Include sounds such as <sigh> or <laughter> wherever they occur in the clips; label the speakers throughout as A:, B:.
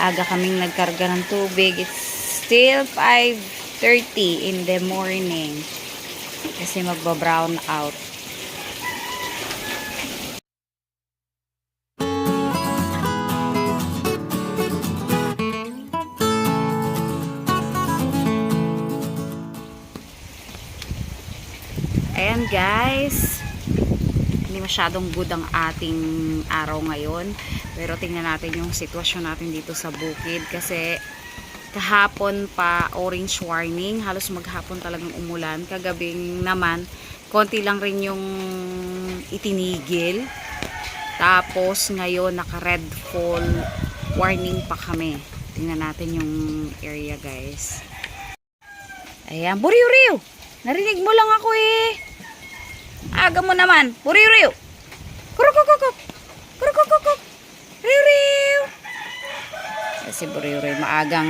A: Aga kaming nagkarga ng tubig. It's still 5.30 in the morning. Kasi magba-brown out. Hindi masyadong good ang ating araw ngayon. Pero tingnan natin yung sitwasyon natin dito sa bukid. Kasi kahapon pa orange warning. Halos maghapon talagang umulan. Kagabing naman, konti lang rin yung itinigil. Tapos ngayon naka red fall warning pa kami. Tingnan natin yung area guys. Ayan, buriw-riw! Narinig mo lang ako eh. Aga mo naman. Buriw-riw! Kurukukukuk! Kurukukukuk! Riw-riw! Kasi buriw-riw, maagang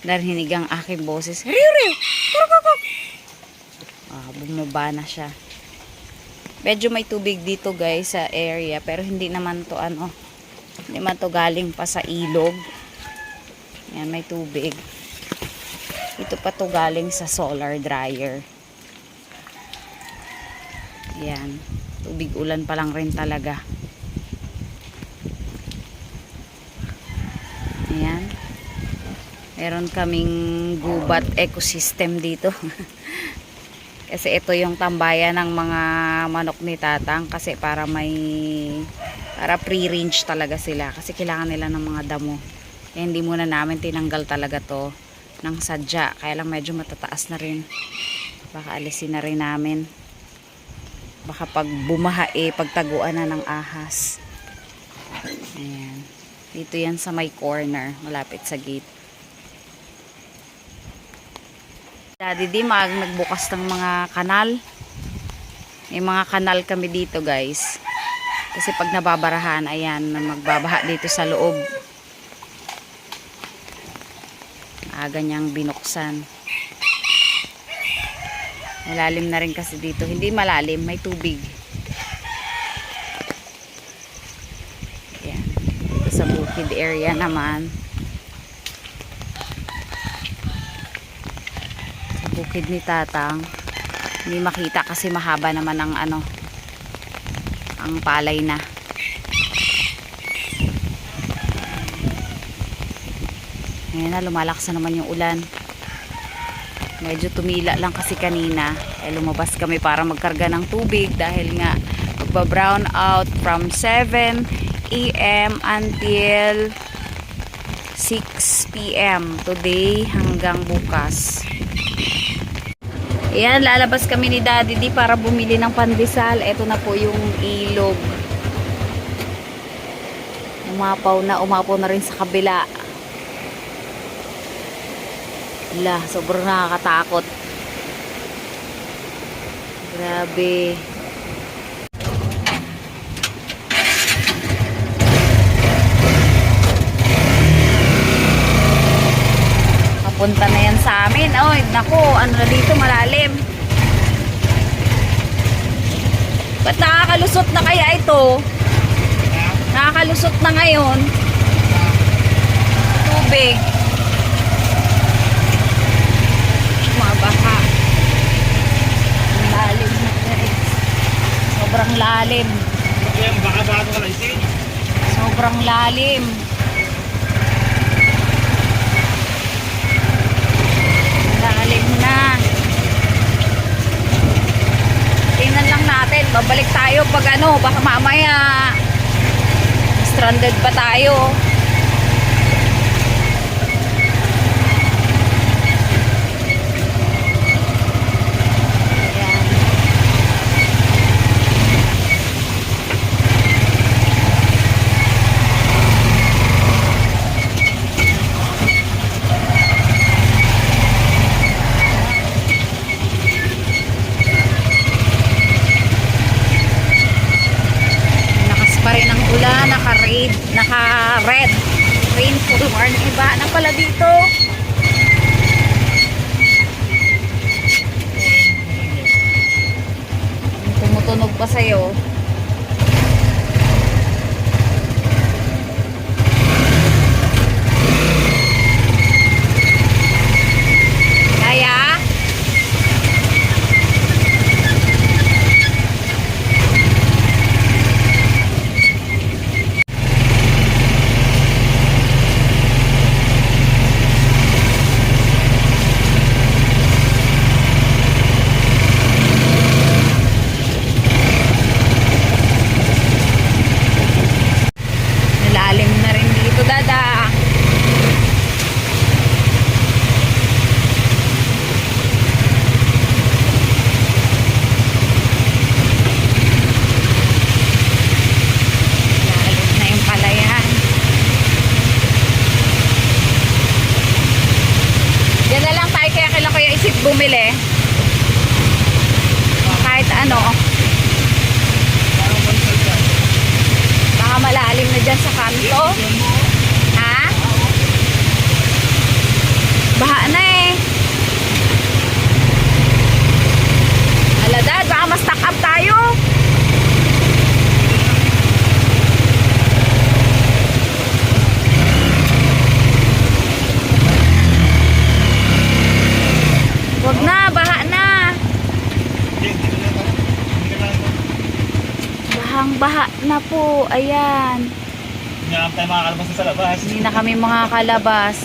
A: narinig ang aking boses. Riw-riw! Kurukukuk! Ah, bumaba na siya. Medyo may tubig dito guys sa area pero hindi naman to ano hindi man to galing pa sa ilog. Yan, may tubig. Ito pa to galing sa solar dryer. Yan. Tubig ulan pa lang rin talaga. Ayan. Meron kaming gubat ecosystem dito. <laughs> kasi ito yung tambayan ng mga manok ni Tatang kasi para may para free-range talaga sila kasi kailangan nila ng mga damo. Kaya hindi muna namin tinanggal talaga to ng sadya. Kaya lang medyo matataas na rin. Baka alisin na rin namin. Baka pag bumaha eh, pagtaguan na ng ahas. Ayan. Dito yan sa may corner, malapit sa gate. Daddy di mag nagbukas ng mga kanal. May mga kanal kami dito guys. Kasi pag nababarahan, ayan, magbabaha dito sa loob. Aga niyang binuksan. Malalim na rin kasi dito. Hindi malalim, may tubig. Ayan. Dito sa bukid area naman. Sa bukid ni Tatang. Hindi makita kasi mahaba naman ang ano ang palay na. Ayan na, lumalakas na naman yung ulan. Medyo tumila lang kasi kanina. Eh, lumabas kami para magkarga ng tubig dahil nga magba-brown out from 7 a.m. until 6 p.m. today hanggang bukas. Ayan, lalabas kami ni Daddy di para bumili ng pandesal. Ito na po yung ilog. Umapaw na, umapaw na rin sa kabila. Wala, sobrang nakakatakot. Grabe. Papunta na yan sa amin. Oy, naku, ano na dito, malalim. Ba't nakakalusot na kaya ito? Nakakalusot na ngayon. Tubig. Mga baha. Ang lalim na guys. Sobrang lalim. Sobrang lalim. Lalim na. Tingnan lang natin. Babalik tayo pag ano, baka mamaya stranded pa tayo. Ayan. Lakas pa rin ang ulan, naka-red, naka-red. Rainfall warning iba na pala dito. Tumutunog pa sa'yo. dyan sa kanto. Ha? Baha na eh. Aladad, baka mas stack up tayo. Wag na, baha na.
B: Hindi, hindi ko lang. Hindi ko lang.
A: Bahang baha na po. Ayan.
B: Hindi na tayo makakalabas sa labas.
A: Hindi na kami makakalabas.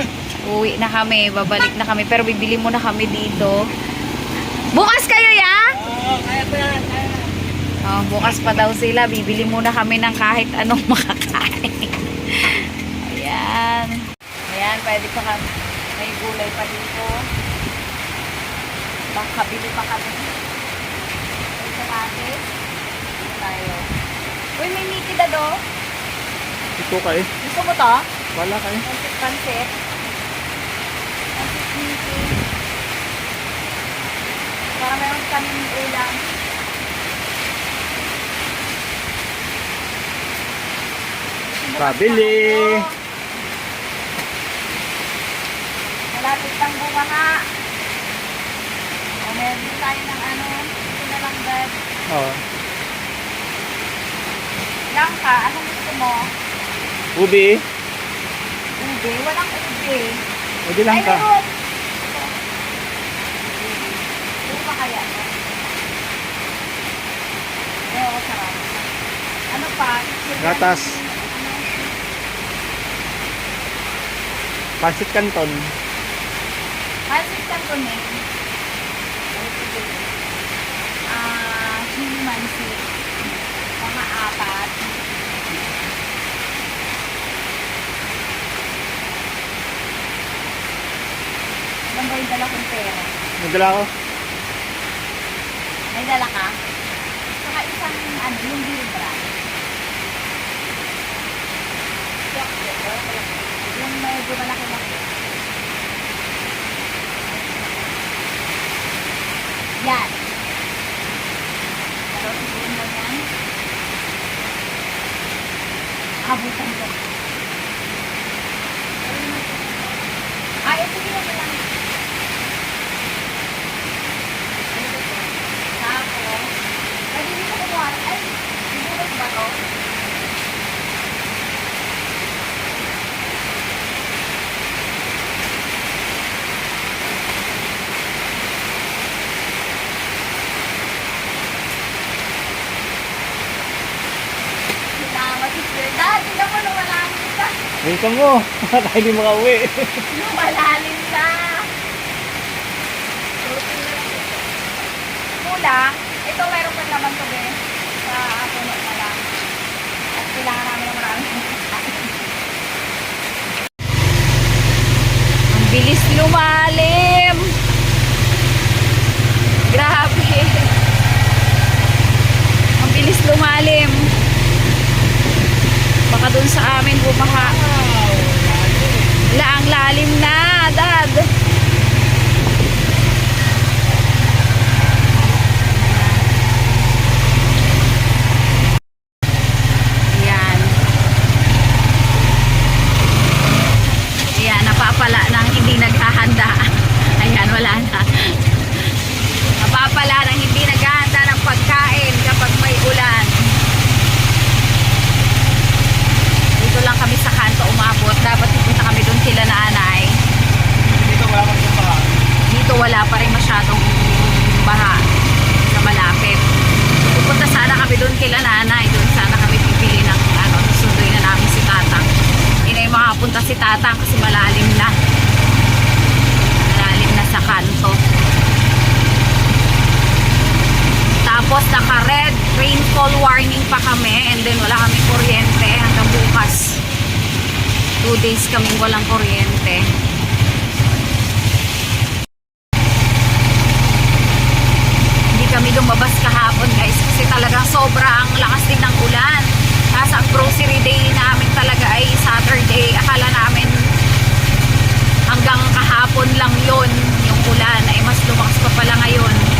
A: <laughs> Uwi na kami, babalik na kami. Pero bibili muna kami dito. Bukas kayo ya?
B: Oo, kaya pa yan. Kaya.
A: Oh, bukas pa daw sila. Bibili muna kami ng kahit anong <laughs> makakain. Ayan. Ayan, pwede pa kami. May gulay pa dito. Makabili pa kami. Kamatis. Dito tayo. Uy, may Mickey Dado.
B: Ito ka eh.
A: Gusto mo to?
B: Wala ka eh.
A: Pansit, pansit. Pansit Mickey. Para meron kaming ulam.
B: Pabili.
A: Malapit lang bumaha. O, meron tayo ng ano. Ito na lang, dad.
B: Oo.
A: Ka. Anong gusto mo?
B: Ubi.
A: Ube? Walang ube.
B: Ubi lang ka.
A: Meron. Pa kaya? Ayaw ko sarap. Ano pa?
B: Gatas. Pansit Canton.
A: Pansit Cantonese. Ah, chili mansit. Mga apat. Ilan ba yung dala kong pera?
B: Nagdala ako.
A: May dala ka? Saka isang ano, yung brand. Yung medyo malaki-laki. Yan. Pero siguro mo yan. Abutan ko. Ay, ito yun mo lang. Tapos, pwede dito kumuha. Ay, siguro ba to? Salamat si Sir Dad. Tingnan mo, lumalalim
B: Wait mo. <laughs> Tayo hindi makauwi.
A: Lumalalim ka. Kulang. Ito meron pa naman to, be. Sa puno na lang. At kailangan namin ng maraming Ang bilis lumalim. Grabe. Ang bilis lumalim. Baka dun sa amin bumaha. Wala ang lalim na, dad. 2 days kaming walang kuryente. Hindi kami lumabas kahapon guys kasi talagang sobra ang lakas din ng ulan. Tapos ang grocery day namin talaga ay Saturday. Akala namin hanggang kahapon lang yon yung ulan ay mas lumakas pa pala ngayon.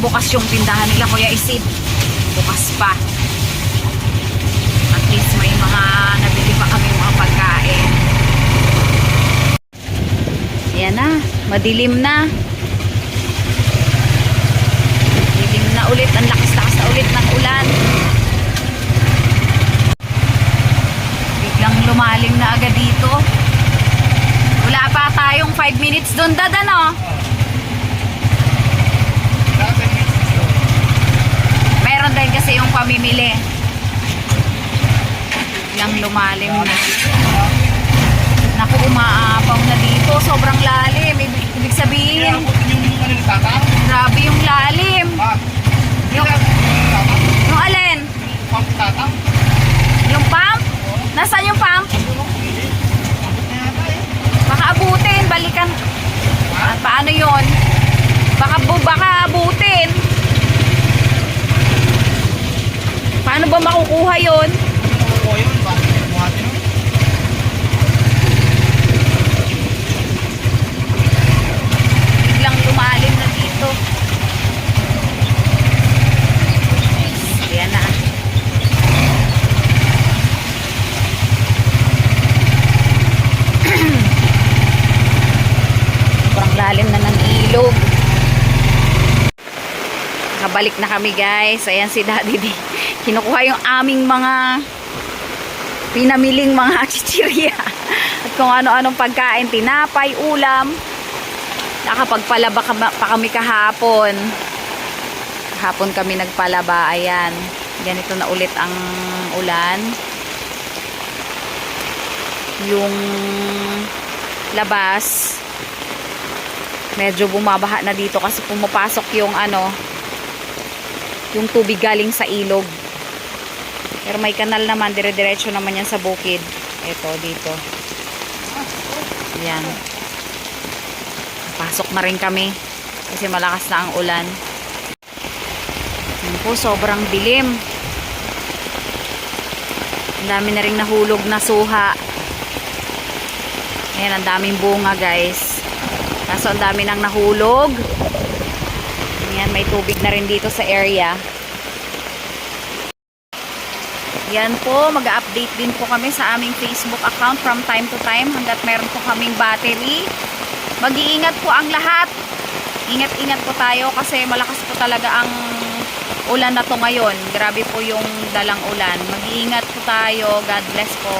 A: Bukas yung tindahan nila Kuya Isid. Bukas pa. At least may mga nabili pa kami mga pagkain. Ayan na, madilim na. Dilim na ulit, ang lakas-lakas na ulit ng ulan. Biglang lumalim na agad dito. Wala pa tayong 5 minutes doon, dad, ano?
B: Dati dito.
A: Din kasi yung pamimili. Biglang lumalim na. Naku, umaapaw na dito. Sobrang lalim. Ibig, ibig sabihin,
B: yung
A: grabe yung lalim.
B: Ha?
A: Yung,
B: Tatang?
A: yung alin?
B: Pampatang?
A: Yung pump? Nasaan yung pump?
B: Ano? Hindi. Abot na yata eh.
A: Baka abutin, balikan. Ah, paano yon? Baka, bu- baka abutin. Paano ba makukuha yon?
B: Ano ko yun? Bakit buhatin mo?
A: Biglang lumalim na dito. Ayan na. Sobrang lalim na ng ilog. Nakabalik na kami guys. Ayan si Daddy D. Kinukuha yung aming mga pinamiling mga <laughs> chichirya. At kung ano-anong pagkain, tinapay, ulam. Nakapagpalaba ka- pa kami kahapon. Kahapon kami nagpalaba. Ayan. Ganito na ulit ang ulan. Yung labas medyo bumabaha na dito kasi pumapasok yung ano yung tubig galing sa ilog. Pero may kanal naman, dire-diretso naman yan sa bukid. Ito, dito. Yan. Pasok na rin kami kasi malakas na ang ulan. Yan po, sobrang dilim. Ang dami na rin nahulog na suha. Ayan, ang daming bunga guys. Kaso ang dami nang nahulog. Ayan, may tubig na rin dito sa area. Yan po, mag-update din po kami sa aming Facebook account from time to time hanggat meron po kaming battery. Mag-iingat po ang lahat. Ingat-ingat po tayo kasi malakas po talaga ang ulan na to ngayon. Grabe po yung dalang ulan. Mag-iingat po tayo. God bless po.